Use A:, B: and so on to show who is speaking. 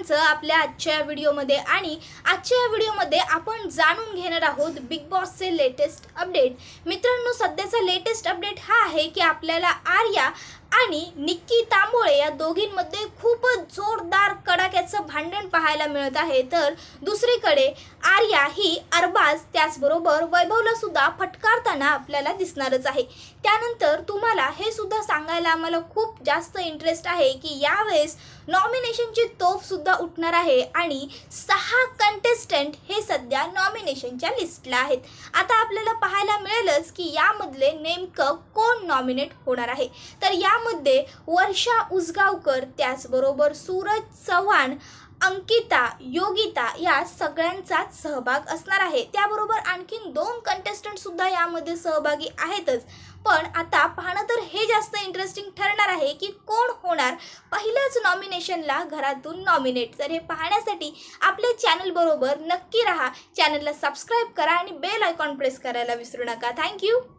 A: सर्वांचं आपल्या आजच्या या व्हिडिओमध्ये आणि आजच्या या व्हिडिओमध्ये आपण जाणून घेणार आहोत बिग बॉसचे लेटेस्ट अपडेट मित्रांनो सध्याचा लेटेस्ट अपडेट हा आहे की आपल्याला आर्या आणि निक्की तांबोळे या दोघींमध्ये खूपच कडाक्याचं भांडण पाहायला मिळत आहे तर दुसरीकडे आर्या ही अरबाज त्याचबरोबर वैभवला सुद्धा फटकारताना आपल्याला दिसणारच आहे. त्यानंतर तुम्हाला हे सुद्धा सांगायला आम्हाला खूप जास्त इंटरेस्ट आहे की यावेळेस नॉमिनेशनची तोफसुद्धा उठणार आहे आणि सहा कंटेस्टंट हे सध्या नॉमिनेशनच्या लिस्टला आहेत. आता आपल्याला पाहायला मिळेलच की यामधले नेमकं कोण नॉमिनेट होणार आहे. तर यामध्ये वर्षा उसगावकर त्याचबरोबर सूरज चव्हाण अंकिता योगिता या सगळ्यांचाच सहभाग असणार आहे. त्याबरोबर आणखीन दोन कंटेस्टंट सुद्धा यामध्ये सहभागी आहेतच. पण आता पाहणं तर हे जास्त इंटरेस्टिंग ठरणार आहे की कोण होणार पहिल्याच नॉमिनेशनला घरातून नॉमिनेट तर हे पाहण्यासाठी आपल्या चॅनलबरोबर नक्की राहा. चॅनलला सबस्क्राईब करा आणि बेल आयकॉन प्रेस करायला विसरू नका. थँक्यू